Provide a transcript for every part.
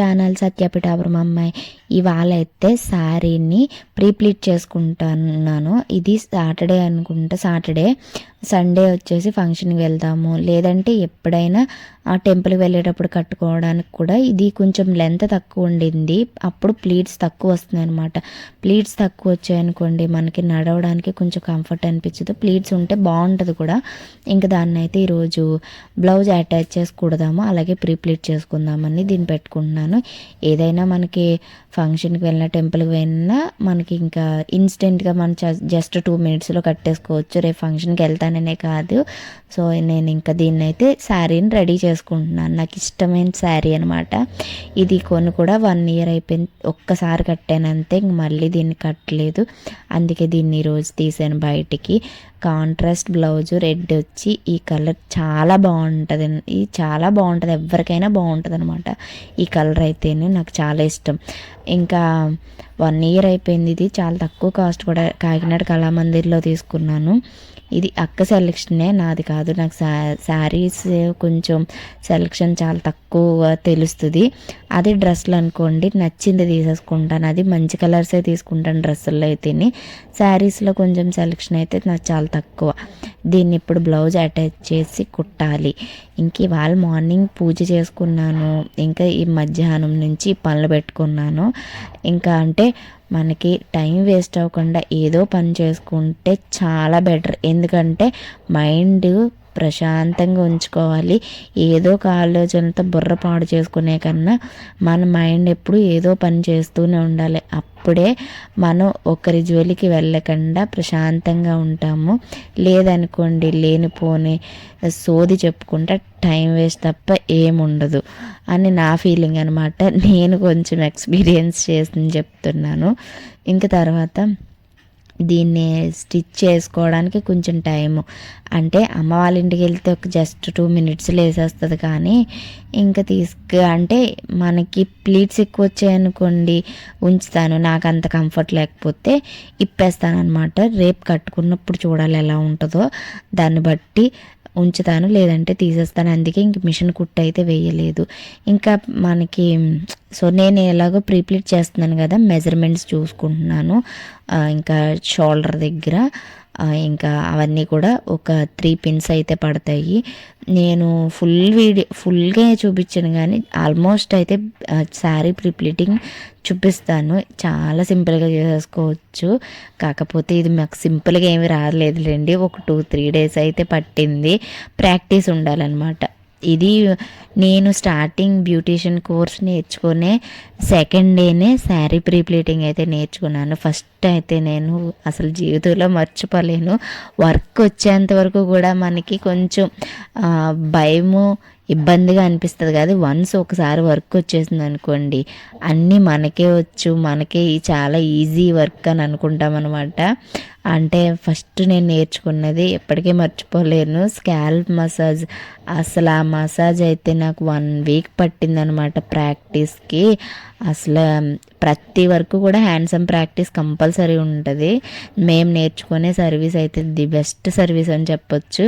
Channel సత్యపిఠాపురం అమ్మాయి. ఇవాళ అయితే శారీని ప్రీప్లీట్ చేసుకుంటున్నాను. ఇది సాటర్డే అనుకుంటా సాటర్డే. సండే వచ్చేసి ఫంక్షన్కి వెళ్తాము లేదంటే ఎప్పుడైనా ఆ టెంపుల్కి వెళ్ళేటప్పుడు కట్టుకోవడానికి కూడా ఇది కొంచెం లెంత్ తక్కువ ఉండింది. అప్పుడు ప్లీట్స్ తక్కువ వస్తున్నాయి అనమాట ప్లీట్స్ తక్కువ వచ్చాయనుకోండి మనకి నడవడానికి కొంచెం కంఫర్ట్ అనిపించదు ప్లీట్స్ ఉంటే బాగుంటుంది కూడా. ఇంకా దాన్ని అయితే ఈరోజు బ్లౌజ్ అటాచ్ చేసి కుడదాము అలాగే ప్రీప్లీట్ చేసుకుందామని దీన్ని పెట్టుకుంటున్నాను. ఏదైనా మనకి ఫంక్షన్కి వెళ్ళిన టెంపుల్కి వెళ్ళినా మనకి ఇంకా ఇన్స్టెంట్గా మనం జస్ట్ టూ మినిట్స్లో కట్టేసుకోవచ్చు. రేపు ఫంక్షన్కి వెళ్తాను వెళ్తాననే కాదు. సో నేను ఇంకా దీన్ని అయితే శారీని రెడీ చేసుకుంటున్నాను. నాకు ఇష్టమైన శారీ అనమాట ఇది కొన్ని కూడా వన్ ఇయర్ అయిపోయింది. ఒక్కసారి కట్టాను అంతే ఇంక మళ్ళీ దీన్ని కట్టలేదు. అందుకే దీన్ని ఈరోజు తీసాను బయటికి. కాంట్రాస్ట్ బ్లౌజ్ రెడ్ వచ్చి ఈ కలర్ చాలా బాగుంటుంది. ఇది చాలా బాగుంటుంది. ఎవరికైనా బాగుంటుంది అనమాట ఈ కలర్ అయితేనే నాకు చాలా ఇష్టం. ఇంకా వన్ ఇయర్ అయిపోయింది ఇది. చాలా తక్కువ కాస్ట్ కూడా కాకినాడ కళామందిర్లో తీసుకున్నాను. ఇది అక్క సెలెక్షనే నాది కాదు. నాకు శారీస్ కొంచెం సెలెక్షన్ చాలా తక్కువ తెలుస్తుంది. అది డ్రెస్సులు అనుకోండి నచ్చింది తీసేసుకుంటాను. అది మంచి కలర్సే తీసుకుంటాను డ్రెస్సుల్లో అయితేనే. శారీస్లో కొంచెం సెలెక్షన్ అయితే నాకు చాలా తక్కువ. దీన్ని ఇప్పుడు బ్లౌజ్ అటాచ్ చేసి కుట్టాలి. ఇంక ఇవాళ మార్నింగ్ పూజ చేసుకున్నాను. ఇంకా ఈ మధ్యాహ్నం నుంచి పనులు పెట్టుకున్నాను. ఇంకా అంటే మనకి టైం వేస్ట్ అవ్వకుండా ఏదో పని చేసుకుంటే చాలా బెటర్. ఎందుకంటే మైండ్ ప్రశాంతంగా ఉంచుకోవాలి. ఏదో ఒక ఆలోచనతో బుర్ర పాడు చేసుకునే కన్నా మన మైండ్ ఎప్పుడు ఏదో పని చేస్తూనే ఉండాలి. అప్పుడే మనం ఒకరి జోలికి వెళ్ళకుండా ప్రశాంతంగా ఉంటాము. లేదనుకోండి లేనిపోని సోది చెప్పుకుంటే టైం వేస్ట్ తప్ప ఏముండదు అని నా ఫీలింగ్ అనమాట నేను కొంచెం ఎక్స్పీరియన్స్ చేసి చెప్తున్నాను. ఇంకా తర్వాత దీన్ని స్టిచ్ చేసుకోవడానికి కొంచెం టైము. అంటే అమ్మ వాళ్ళ ఇంటికి వెళ్తే ఒక జస్ట్ టూ మినిట్స్లో వేసేస్తుంది కానీ ఇంకా తీసుకు అంటే మనకి ప్లీట్స్ ఎక్కువ వచ్చాయనుకోండి ఉంచుతాను. నాకు అంత కంఫర్ట్ లేకపోతే ఇప్పేస్తాను అనమాట రేపు కట్టుకున్నప్పుడు చూడాలి ఎలా ఉంటుందో. దాన్ని బట్టి ఉంచుతాను లేదంటే తీసేస్తాను. అందుకే ఇంక మిషన్ కుట్టు అయితే వేయలేదు. ఇంకా మనకి సో నేను ఎలాగో ప్రీప్లీట్ చేస్తున్నాను కదా మెజర్మెంట్స్ చూసుకుంటున్నాను. ఇంకా షోల్డర్ దగ్గర. ఇంకా అవన్నీ కూడా ఒక త్రీ పిన్స్ అయితే పడతాయి. నేను ఫుల్ వీడియో ఫుల్గా చూపించాను కానీ ఆల్మోస్ట్ అయితే శారీ ప్రిప్లీటింగ్ చూపిస్తాను. చాలా సింపుల్గా చేసేసుకోవచ్చు కాకపోతే ఇది మాకు సింపుల్గా ఏమి రాలేదులేండి. ఒక టూ త్రీ డేస్ అయితే పట్టింది. ప్రాక్టీస్ ఉండాలన్నమాట. ఇది నేను స్టార్టింగ్ బ్యూటీషియన్ కోర్స్ నేర్చుకునే సెకండ్ డేనే శారీ ప్రీప్లీటింగ్ అయితే నేర్చుకున్నాను. ఫస్ట్ అయితే నేను అసలు జీవితంలో మర్చిపోలేను. వర్క్ వచ్చేంత వరకు కూడా మనకి కొంచెం భయము ఇబ్బందిగా అనిపిస్తుంది కాదు. వన్స్ ఒకసారి వర్క్ వచ్చేసింది అనుకోండి అన్నీ మనకే వచ్చు మనకే చాలా ఈజీ వర్క్ అని అనుకుంటాం అనమాట అంటే ఫస్ట్ నేను నేర్చుకున్నది ఎప్పటికీ మర్చిపోలేను. స్కాల్ప్ మసాజ్ అసలు ఆ మసాజ్ అయితే నాకు వన్ వీక్ పట్టిందనమాట ప్రాక్టీస్కి అసలు ప్రతి వరకు కూడా హ్యాండ్సమ్ ప్రాక్టీస్ కంపల్సరీ ఉంటుంది. మేము నేర్చుకునే సర్వీస్ అయితే ది బెస్ట్ సర్వీస్ అని చెప్పొచ్చు.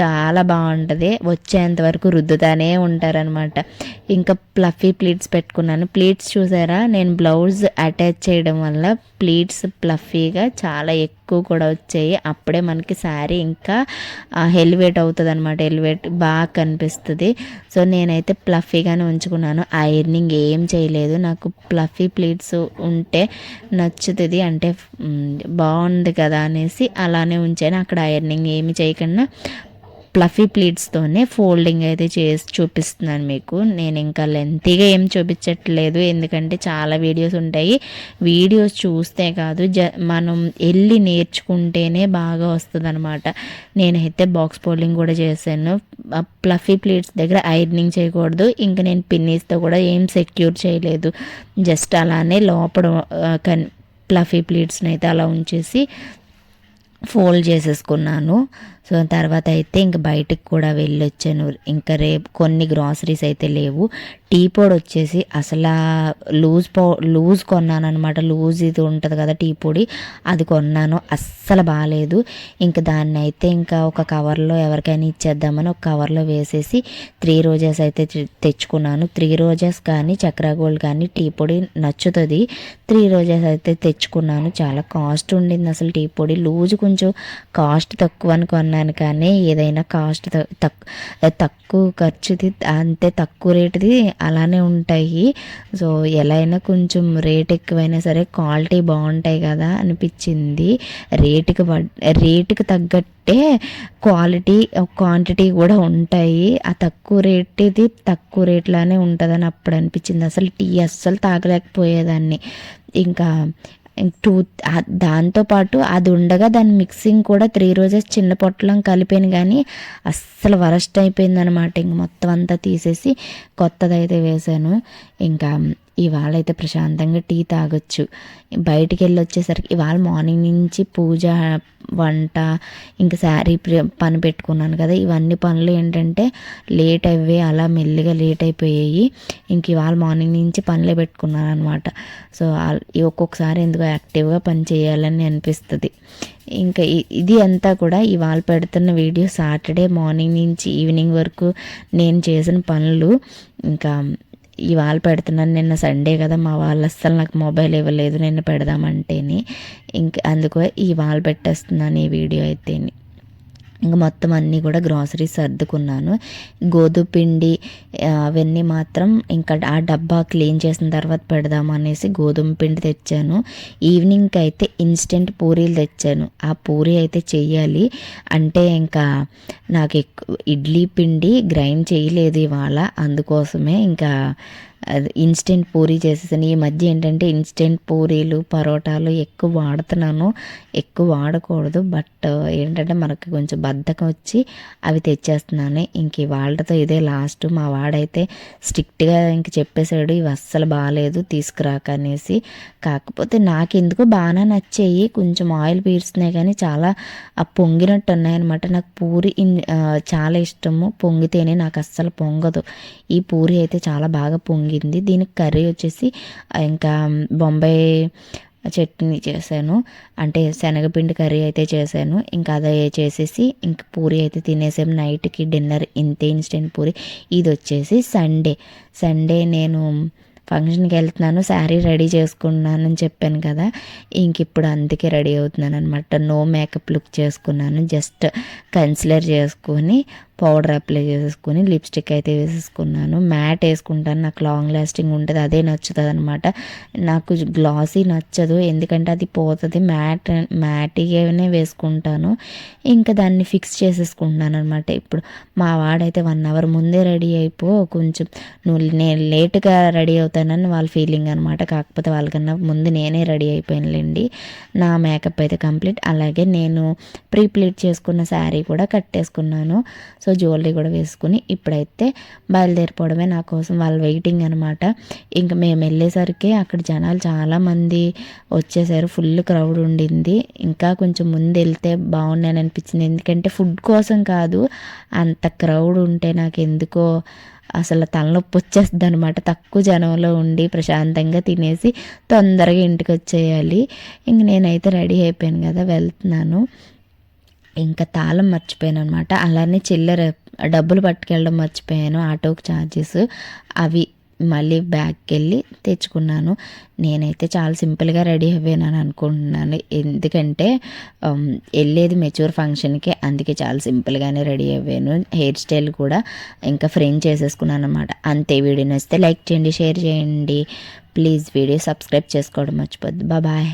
చాలా బాగుంటుంది. వచ్చేంత వరకు రుద్దుతానే ఉంటారనమాట ఇంకా ప్లఫీ ప్లీట్స్ పెట్టుకున్నాను. ప్లీట్స్ చూసారా? నేను బ్లౌజ్ అటాచ్ చేయడం వల్ల ప్లీట్స్ ప్లఫీగా చాలా ఎక్కువ కూడా వచ్చాయి. అప్పుడే మనకి శారీ ఇంకా హెలివేట్ అవుతుంది అనమాట హెలివేట్ బాగా కనిపిస్తుంది. సో నేనైతే ప్లఫీగానే ఉంచుకున్నాను. ఐరనింగ్ ఏం చేయలేదు. నాకు ప్లఫీ ప్లేట్స్ ఉంటే నచ్చుతుంది. అంటే బాగుంది కదా అనేసి అలానే ఉంచాను. అక్కడ ఐరనింగ్ ఏమి చేయకుండా ప్లఫీ ప్లీట్స్తోనే ఫోల్డింగ్ అయితే చేసి చూపిస్తున్నాను మీకు. నేను ఇంకా లెంతీగా ఏం చూపించట్లేదు ఎందుకంటే చాలా వీడియోస్ ఉంటాయి. వీడియోస్ చూస్తే కాదు జ మనం వెళ్ళి నేర్చుకుంటేనే బాగా వస్తుంది అనమాట నేనైతే బాక్స్ ఫోల్డింగ్ కూడా చేశాను. ప్లఫీ ప్లీట్స్ దగ్గర ఐరనింగ్ చేయకూడదు ఇంకా నేను పిన్నీస్తో కూడా ఏం సెక్యూర్ చేయలేదు. జస్ట్ అలానే లోపల కన్ ప్లఫీ ప్లీట్స్ని అయితే అలా ఉంచేసి ఫోల్డ్ చేసేసుకున్నాను. సో తర్వాత అయితే ఇంక బయటికి కూడా వెళ్ళొచ్చాను. ఇంకా రేపు కొన్ని గ్రాసరీస్ అయితే లేవు. టీ పొడి వచ్చేసి అసలు లూజ్ పౌ లూజ్ కొన్నాను అనమాట లూజ్ ఇది ఉంటుంది కదా టీ పొడి అది కొన్నాను. అస్సలు బాగాలేదు ఇంకా దాన్ని అయితే ఇంకా ఒక కవర్లో ఎవరికైనా ఇచ్చేద్దామని ఒక కవర్లో వేసేసి త్రీ రోజెస్ అయితే తెచ్చుకున్నాను. త్రీ రోజెస్ కానీ చక్ర గోల్డ్ కానీ టీ పొడి నచ్చుతుంది. త్రీ రోజెస్ అయితే తెచ్చుకున్నాను. చాలా కాస్ట్ ఉండింది అసలు టీ పొడి. లూజ్ కొంచెం కాస్ట్ తక్కువ అని కొన్నాను కానీ ఏదైనా కాస్ట్ తక్కువ ఖర్చుది అంతే తక్కువ రేటుది అలానే ఉంటాయి. సో ఎలా అయినా కొంచెం రేట్ ఎక్కువైనా సరే క్వాలిటీ బాగుంటాయి కదా అనిపించింది. రేటుకి రేటుకి తగ్గట్టే క్వాలిటీ క్వాంటిటీ కూడా ఉంటాయి. ఆ తక్కువ రేట్ది తక్కువ రేట్లానే ఉంటుందని అప్పుడు అనిపించింది. అసలు టీ అస్సలు తాగలేకపోయేదాన్ని. ఇంకా టూ దాంతోపాటు అది ఉండగా దాని మిక్సింగ్ కూడా త్రీ రోజెస్ చిన్న పొట్టలం కలిపాను కానీ అస్సలు వరస్ట్ అయిపోయింది అనమాట ఇంక మొత్తం అంతా తీసేసి కొత్తదైతే వేసాను. ఇంకా ఇవాళ అయితే ప్రశాంతంగా టీ తాగొచ్చు. బయటికి వెళ్ళి వచ్చేసరికి ఇవాళ మార్నింగ్ నుంచి పూజ వంట ఇంకా శారీ పని పెట్టుకున్నాను కదా. ఇవన్నీ పనులు ఏంటంటే లేట్ అయ్యే అలా మెల్లిగా లేట్ అయిపోయాయి. ఇంక ఇవాళ మార్నింగ్ నుంచి పనులే పెట్టుకున్నాను అనమాట సో ఒక్కొక్కసారి ఎందుకో యాక్టివ్గా పని చేయాలని అనిపిస్తుంది. ఇంకా ఇది అంతా కూడా ఇవాళ పెడుతున్న వీడియో సాటర్డే మార్నింగ్ నుంచి ఈవినింగ్ వరకు నేను చేసిన పనులు. ఇంకా ఇవాళ పెడుతున్నాను. నిన్న సండే కదా మా వాళ్ళు అస్సలు నాకు మొబైల్ ఇవ్వలేదు. నిన్న పెడదామంటేని ఇంక అందుకు ఇవాళ పెట్టేస్తున్నాను ఈ వీడియో అయితేని. ఇంకా మొత్తం అన్నీ కూడా గ్రాసరీస్ సర్దుకున్నాను. గోధుమ పిండి అవన్నీ మాత్రం ఇంకా ఆ డబ్బా క్లీన్ చేసిన తర్వాత పెడదాం అనేసి గోధుమ పిండి తెచ్చాను. ఈవినింగ్కి అయితే ఇన్స్టెంట్ పూరీలు తెచ్చాను. ఆ పూరి అయితే చెయ్యాలి. అంటే ఇంకా నాకు ఎక్కువ ఇడ్లీ పిండి గ్రైండ్ చేయలేదు ఇవాళ. అందుకోసమే ఇంకా అది ఇన్స్టెంట్ పూరీ చేసేసాను. ఈ మధ్య ఏంటంటే ఇన్స్టెంట్ పూరీలు పరోటాలు ఎక్కువ వాడుతున్నాను. ఎక్కువ వాడకూడదు. బట్ ఏంటంటే మనకి కొంచెం బద్ధకం వచ్చి అవి తెచ్చేస్తున్నాను. ఇంక వాళ్ళతో ఇదే లాస్ట్ మా వాడైతే స్ట్రిక్ట్గా ఇంక చెప్పేశాడు ఇవి అస్సలు బాగాలేదు తీసుకురాక అనేసి. కాకపోతే నాకు ఎందుకో బాగానే నచ్చాయి. కొంచెం ఆయిల్ పీరుస్తున్నాయి కానీ చాలా ఆ పొంగినట్టు ఉన్నాయన్నమాట. నాకు పూరి చాలా ఇష్టము. పొంగితేనే నాకు అస్సలు పొంగదు. ఈ పూరి అయితే చాలా బాగా పొంగి తగ్గింది దీనికి కర్రీ వచ్చేసి ఇంకా బొంబాయి చట్నీ చేశాను. అంటే శనగపిండి కర్రీ అయితే చేశాను. ఇంకా అదే చేసేసి ఇంక పూరి అయితే తినేసాం. నైట్కి డిన్నర్ ఇంతే ఇన్స్టెంట్ పూరి. ఇది వచ్చేసి సండే. సండే నేను ఫంక్షన్కి వెళ్తున్నాను. శారీ రెడీ చేసుకున్నానని చెప్పాను కదా. ఇంక ఇప్పుడు అందుకే రెడీ అవుతున్నాను అనమాట నో మేకప్ లుక్ చేసుకున్నాను. జస్ట్ కన్సిలర్ చేసుకొని పౌడర్ అప్లై చేసుకుని లిప్స్టిక్ అయితే వేసేసుకున్నాను. మ్యాట్ వేసుకుంటాను. నాకు లాంగ్ లాస్టింగ్ ఉంటుంది. అదే నచ్చుతుంది అనమాట నాకు గ్లాసీ నచ్చదు. ఎందుకంటే అది పోతుంది. మ్యాట్ మ్యాట్గానే వేసుకుంటాను. ఇంకా దాన్ని ఫిక్స్ చేసేసుకుంటున్నాను అనమాట ఇప్పుడు మా వాడైతే వన్ అవర్ ముందే రెడీ అయిపో. కొంచెం నువ్వు నేను లేట్గా రెడీ అవుతానని వాళ్ళ ఫీలింగ్ అనమాట. కాకపోతే వాళ్ళకన్నా ముందు నేనే రెడీ అయిపోయానులేండి. నా మేకప్ అయితే కంప్లీట్. అలాగే నేను ప్రీప్లీట్ చేసుకున్న శారీ కూడా కట్టేసుకున్నాను. సో జ్యువెలరీ కూడా వేసుకుని ఇప్పుడైతే బయలుదేరిపోవడమే నా కోసం వాళ్ళు వెయిటింగ్ అనమాట ఇంకా మేము వెళ్ళేసరికి అక్కడ జనాలు చాలామంది వచ్చేసారు. ఫుల్ క్రౌడ్ ఉండింది. ఇంకా కొంచెం ముందు వెళ్తే బాగున్నాను అనిపించింది. ఎందుకంటే ఫుడ్ కోసం కాదు అంత క్రౌడ్ ఉంటే నాకు ఎందుకో అసలు తలనొప్పి వచ్చేస్తుంది అనమాట తక్కువ జనంలో ఉండి ప్రశాంతంగా తినేసి తొందరగా ఇంటికి వచ్చేయాలి. ఇంక నేనైతే రెడీ అయిపోయాను కదా వెళ్తున్నాను. ఇంకా తాళం మర్చిపోయాను అనమాట అలానే చిల్లర డబ్బులు పట్టుకెళ్ళడం మర్చిపోయాను ఆటోకి ఛార్జెస్ అవి మళ్ళీ బ్యాగ్కి వెళ్ళి తెచ్చుకున్నాను. నేనైతే చాలా సింపుల్గా రెడీ అయ్యానని అనుకుంటున్నాను. ఎందుకంటే వెళ్ళేది మెచ్యూర్ ఫంక్షన్కి అందుకే చాలా సింపుల్గానే రెడీ అయ్యాను. హెయిర్ స్టైల్ కూడా ఇంకా ఫ్రేమ్ చేసేసుకున్నాను అనమాట అంతే వీడియో నచ్చితే లైక్ చేయండి షేర్ చేయండి. ప్లీజ్ వీడియో సబ్స్క్రైబ్ చేసుకోవడం మర్చిపోద్దు. బాయ్.